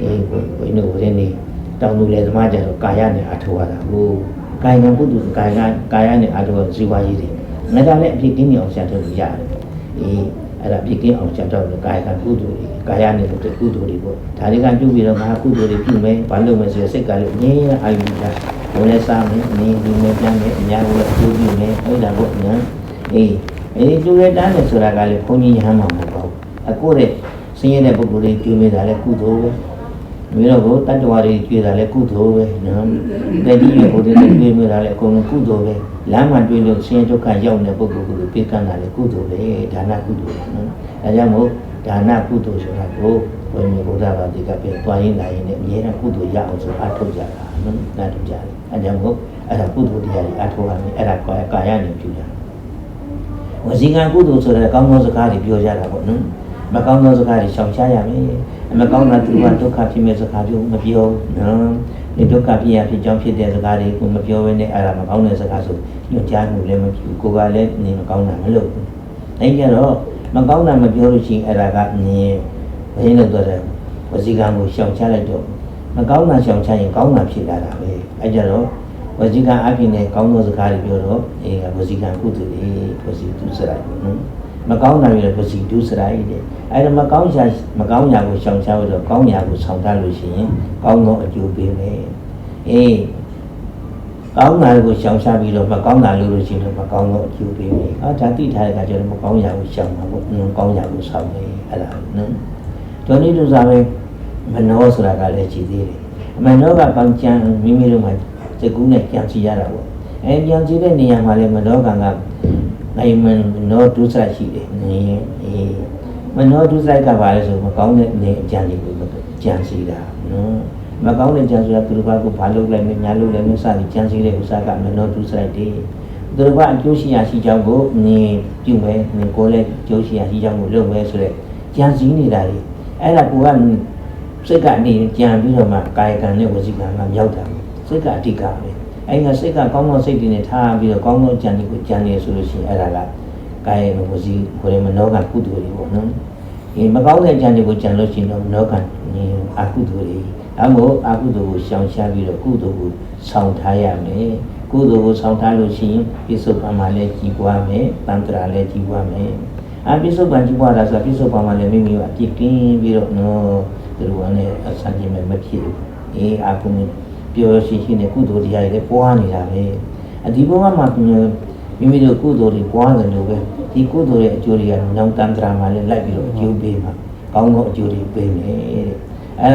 အေးဘုန်းကြီးတို့ဝင်းနေတောင်သူလေသမားကြတော့ကာယနဲ့အထောက်ရတာဟိုကာယကကုသိုလ်ကာယကကာယနဲ့အထောက်ရဇီဝရေးတွေငါကလည်းအဖြစ်ကင်းနေအောင်ရှာထုတ်လို့ရတယ်အေးအဲ့ဒါဖြစ်ကင်းအောင်ရှာထုတ်လို့ကာယကကုသိုလ်တွေကာယနဲ့လုပ်တဲ့ကုသိုလ်တွေပေါ့ဒါတွေကပြုပြီးတော့ငါကုသိုလ်တွေပြုမယ်ဘာလို့မဆိုစိတ်ကလည်းငြင်းရအာရုံတာဘုံနဲ့စားမယ်နေဒီနဲ့ပြန်မယ်အများကြီးအကျိုးပြုမယ်အဲ့ဒါပေါ့ညာအေးအေးသူရဲ့တန်းတယ်ဆိုတာကလည်းဘုန်းကြီးရဟန်းမှာမဟုတ်ပါဘူးအခုတဲ့ဆင်းရဲတဲ့ပုဂ္ဂိုလ်တွေပြုမိတာလည်းကုသိုလ်ပဲ မျိုးတော့ကိုတတ္တဝါတွေကြွေတာလည်းကုသိုလ်ပဲနော်တတိယဘုဒ္ဓတွေကြွေမိတာလည်းအကုန်လုံးကုသိုလ်ပဲလမ်းမှာတွေ့လို့ဆင်းရဲဒုက္ခရောက်နေတဲ့ပုဂ္ဂိုလ်ကိုပြေကန်းတာလည်းကုသိုလ်ပဲဒါနကုသိုလ်ပဲနော်အဲကြောင့်မို့ဒါနကုသိုလ်ဆိုတာကိုဘုန်းကြီးဘုရားဘာတိကပြေတွားရင်းလာရင်းနဲ့အမြဲတမ်းကုသိုလ်ရအောင်ဆိုအထောက်ကြတာနော်နားထုတ်ကြတယ်အဲကြောင့်မို့အဲ့ဒါကုသိုလ်တရားတွေအထောက်ရမယ်အဲ့ဒါကာယကာယနဲ့ပြုကြတယ်ဝစီကံကုသိုလ်ဆိုတဲ့ကောင်းသောစကားတွေပြောကြတာပေါ့နော် မကောင်းသောစကားတွေရှောင်ရှားရမယ်မကောင်းတာသူကဒုက္ခဖြစ်မဲ့စကားပြောမပြောနော်ဒီဒုက္ခဖြစ်ရဖြစ်ကြောင်းဖြစ်တဲ့စကားတွေကိုမပြောဘဲနဲ့အဲ့ဒါမကောင်းတဲ့စကားဆိုညွှန်ကြားမှုလည်းမပြုကိုယ်ကလည်းနေမကောင်းတာမလုပ်ဘူးအဲ့ကြတော့မကောင်းတာမပြောလို့ရှိရင်အဲ့ဒါကမြင်ဘယ်လိုတော့တဲ့ဝစီကံကိုရှောင်ရှားလိုက်တော့မကောင်းတာရှောင်ရှားရင်ကောင်းတာဖြစ်လာတာပဲအဲ့ကြတော့ဝစီကံအပြင်နဲ့ကောင်းသောစကားတွေပြောတော့အေးဝစီကံကုသိုလ်တွေဝစီတုစရိုက်ပေါ့နော် မကောင်းတာတွေလည်းဝစီတုစရိုက်တဲ့အဲ့ဒါမကောင်းရာမကောင်းရာကိုရှောင်ရှားလို့တော့ကောင်းရာကိုဆောင်ထားလို့ရှိရင်ကောင်းသောအကျိုးပေးမယ်အေးကောင်းတာကိုရှောင်ရှားပြီးတော့မကောင်းတာလို့လို့ရှိရင်တော့မကောင်းသောအကျိုးပေးမယ်အာဒါတိထားတဲ့အခါကျတော့မကောင်းရာကိုရှောင်မှာပေါ့နော်ကောင်းရာကိုဆောင်မယ်အဲ့ဒါနော်တို့နေ့တို့စားပဲမနောဆိုတာကလည်းကြည်သေးတယ်မနောကကောင်းကြံမိမိတို့မှာစကူးနဲ့ကြံစီရတာပေါ့အဲကြံစီတဲ့နေရာမှာလည်းမနောကံက အဲ့မနောဒုစရရှိတယ်နေအေးမနောဒုစရိုက်ကပါလဲဆိုမကောင်းတဲ့နေအကြံစီကိုကြံစီတာနော်မကောင်းတဲ့ကြံစီကသူတို့ဘာကိုဘာလုပ်လိုက်မညာလုပ်လိုက်မစသည်ကြံစီတဲ့ဥစ္စာကမနောဒုစရိုက်တွေသူတို့ကအကျိုးရှိရာရှိကြောင်းကိုနေပြုမယ်နေကိုလည်းကျိုးရှိရာရှိကြောင်းကိုလုပ်မယ်ဆိုတဲ့ကြံစီနေတာလေအဲ့ဒါကိုကစိတ်ကနေကြံပြီးတော့မှကာယကံနဲ့ဝစီကံကမြောက်တာစိတ်ကအဓိကပဲ အဲ့ကစိတ်ကကောင်းသောစိတ်တွေနဲ့ထားပြီးတော့ကောင်းသောကြံတွေကိုကြံနေဆိုလို့ရှိရင်အဲ့ဒါကကာယဝစီကိုယ်မနောကကုသိုလ်တွေပေါ့နော်ဒီမကောင်းတဲ့ကြံတွေကိုကြံလို့ရှိရင်တော့မနောကအာကုသိုလ်တွေအမို့အာကုသိုလ်ကိုရှောင်ရှားပြီးတော့ကုသိုလ်ကိုဆောင်ထားရမယ်ကုသိုလ်ကိုဆောင်ထားလို့ရှိရင်ပြစ္ဆုတ်ပံမှာလည်းကြီးပွားမယ်တန်ត្រာလည်းကြီးပွားမယ်အပြစ္ဆုတ်ပံကြီးပွားတာဆိုပြစ္ဆုတ်ပံမှာလည်းမိမိကအပြစ်ကင်းပြီးတော့နော်သူတို့ကလည်းအဆန်းကြီးမဲ့မဖြစ်ဘူးအေးအာကုမ ပျော်ရှိရှိနဲ့ကုသိုလ်တရားတွေလည်းပွားနေတာပဲအဒီဘဝမှာမိမိတို့ကုသိုလ်တွေပွားတယ်လို့ပဲဒီကုသိုလ်ရဲ့အကျိုးတွေကနောင်တန်ត្រာမှာလည်းလိုက်ပြီးတော့အကျိုးပေးမှာကောင်းသောအကျိုးတွေပေးမယ်တဲ့